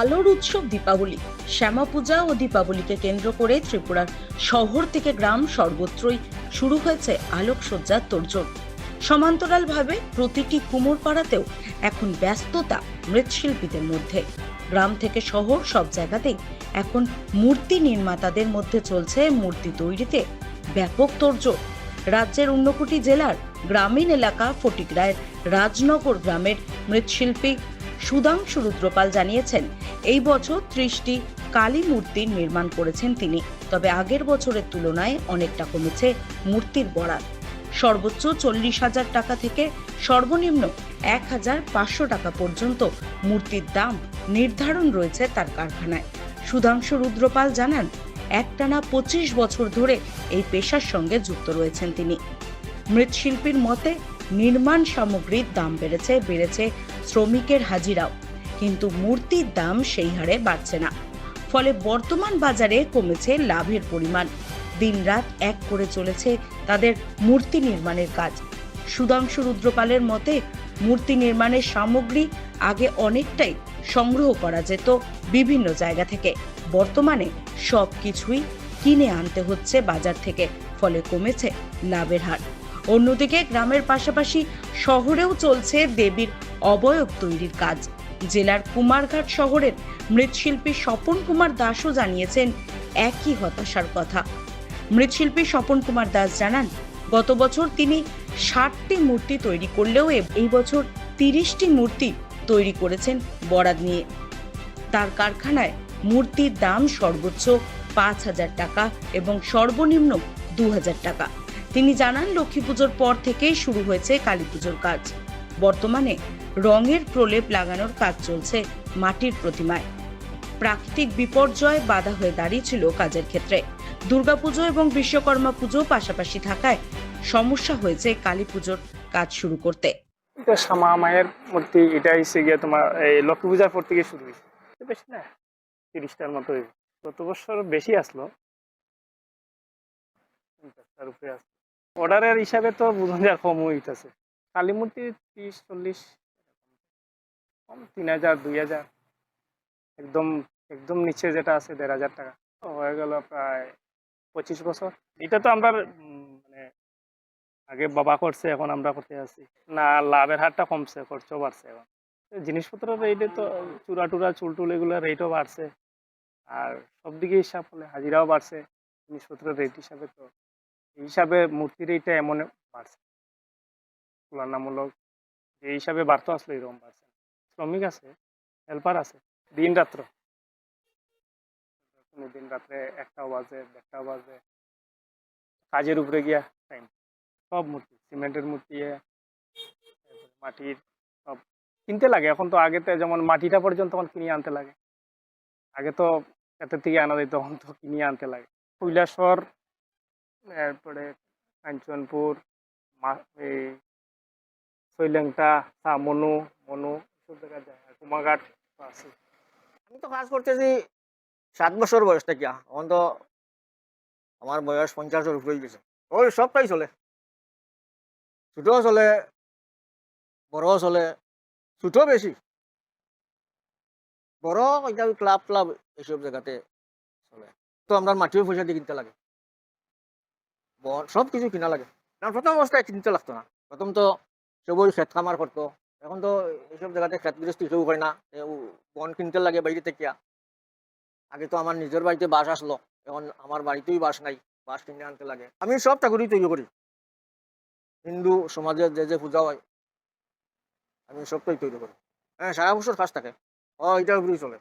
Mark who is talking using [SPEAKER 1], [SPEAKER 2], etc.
[SPEAKER 1] আলোর উৎসব দীপাবলি। শ্যামা পূজা ও দীপাবলিকে কেন্দ্র করে ত্রিপুরার শহর থেকে গ্রাম সর্বত্রই শুরু হয়েছে আলোকসজ্জার তোড়জোড়। সমান্তরালভাবে প্রতিটি কুমোর পাড়াতেও এখন ব্যস্ততা মৃৎশিল্পীদের মধ্যে। গ্রাম থেকে শহর সব জায়গাতেই এখন মূর্তি নির্মাতাদের মধ্যে চলছে মূর্তি তৈরিতে ব্যাপক তোড়জোড়। রাজ্যের ঊনকোটি জেলার গ্রামীণ এলাকা ফটিকরায়ের রাজনগর গ্রামের মৃৎশিল্পী সুধাংশু রুদ্রপাল জানিয়েছেন, এই বছর ত্রিশটি কালী মূর্তির নির্মাণ করেছেন তিনি, তবে আগের বছরের তুলনায় অনেকটা কমেছে মূর্তির বরাত। সর্বোচ্চ চল্লিশ হাজার টাকা থেকে সর্বনিম্ন এক হাজার পাঁচশো টাকা পর্যন্ত মূর্তির দাম নির্ধারণ রয়েছে তার কারখানায়। সুধাংশু রুদ্রপাল জানান, একটানা পঁচিশ বছর ধরে এই পেশার সঙ্গে যুক্ত রয়েছেন তিনি। মৃৎশিল্পীর মতে নির্মাণ সামগ্রীর দাম বেড়েছে বেড়েছে শ্রমিকের হাজিরাও। কিন্তু মূর্তির দাম সেই হারে বাড়ছে না। ফলে বর্তমান বাজারে কমেছে লাভের পরিমাণ। দিনরাত এক করে চলেছে তাদের মূর্তি নির্মাণের কাজ। সুধাংশু রুদ্রপালের মতে, মূর্তি নির্মাণের সামগ্রী আগে অনেকটাই সংগ্রহ করা যেত বিভিন্ন জায়গা থেকে। বর্তমানে সব কিছুই কিনে আনতে হচ্ছে বাজার থেকে, ফলে কমেছে লাভের হার। অন্যদিকে গ্রামের পাশাপাশি শহরেও চলছে দেবীর অবয়ব তৈরির কাজ। জেলার কুমারঘাট শহরের মৃৎশিল্পী স্বপন কুমার দাসও জানিয়েছেন একই হতাশার কথা। মৃৎশিল্পী স্বপন কুমার দাস জানান, গত বছর তিনি ষাটটি মূর্তি তৈরি করলেও এই বছর তিরিশটি মূর্তি তৈরি করেছেন বরাদ নিয়ে। তার কারখানায় মূর্তির দাম সর্বোচ্চ পাঁচ হাজার টাকা এবং সর্বনিম্ন দু হাজার টাকা। তিনি জানান, লক্ষ্মী পুজোর পর থেকেই শুরু হয়েছে কালী পুজোর কাজ। বর্তমানে রঙের প্রলেপ লাগানোর কাজ চলছে মাটির প্রতিমায়। প্রাকৃতিক বিপর্যয় বাধা হয়ে দাঁড়িয়েছিল কাজের ক্ষেত্রে। দুর্গাপুজো এবং বিশ্বকর্মা পুজো পাশাপাশি থাকায় সমস্যা হয়েছে কালী পুজোর কাজ শুরু করতে।
[SPEAKER 2] এটা মায়ের মূর্তি, এটা এসে গিয়ে তোমার, এই লক্ষ্মী পূজার পর থেকে শুরু হয়েছে বেশি না, তিরিশটার মতো। গত বছর বেশি আসলো। আসলো অর্ডারের হিসাবে তো বুঝুন যা কম হইতেছে। কালী মূর্তি ত্রিশ, চল্লিশ, কম তিন হাজার, দুই হাজার। একদম একদম নিচে যেটা আছে দেড় হাজার টাকা। হয়ে গেল প্রায় পঁচিশ বছর। এটা তো আমরা মানে আগে বাবা করছে, এখন আমরা করতে আছি না, লাভের হারটা কমছে, খরচও বাড়ছে এখন। জিনিসপত্রের রেটে তো চূড়া টুরা, চুল টুল এগুলো রেটও বাড়ছে। আর সব দিকে হিসাব হলে হাজিরাও বাড়ছে। জিনিসপত্রের রেট হিসাবে তো এই হিসাবে মূর্তির রেটটা এমন বাড়ছে। তুলনামূলক যে হিসাবে বাড়তো আসলে এরকম বাড়ছে। শ্রমিক আছে হেল্পার আছে দিন রাত্র কোনো দিন রাত্রে একটাও বাজে, দেড়টাও বাজে। কাজের উপরে গিয়া টাইম সব মূর্তি, সিমেন্টের মূর্তি মাটির সব কিনতে লাগে। এখন তো আগেতে যেমন মাটিটা পর্যন্ত তখন কিনে আনতে লাগে। আগে তো এত থেকে আনা যেত তখন তো কিনে আনতে লাগে। কৈলাসর এরপরে কাঞ্চনপুর এই শৈলেংটা মনু মনু সব জায়গা যায়। আর কুমাঘাট আছে।
[SPEAKER 3] আমি তো কাজ করতেছি সাত বছর বয়স থেকে। এখন তো আমার বয়স পঞ্চাশের উপরে গেছে ওই সবটাই চলে। ছোটও চলে, বড়ও চলে ছোট বেশি। বড় ক্লাব ক্লাব এইসব জায়গাতে চলে। তো আমরা মাটিও পয়সা দিয়ে কিনতে লাগে। বন সব কিছু কিনা লাগে। কারণ প্রথম অবস্থায় কিনতে লাগতো না। প্রথম তো সবই খেত খামার করতো এখন তো এইসব জায়গাতে খেত গৃহস্থী কেউ হয় না। বন কিনতে লাগে বাইরে থেকে আগে তো আমার নিজের বাড়িতে বাস আসলো এখন আমার বাড়িতেই বাস নাই। বাস কিনে আনতে লাগে। আমি সব ঠাকুরই তৈরি করি হিন্দু সমাজের যে যে পূজা হয়, আমি সবটাই তৈরি করি হ্যাঁ সারা বছর কাজ থাকে। ও এটার উপরেই চলে।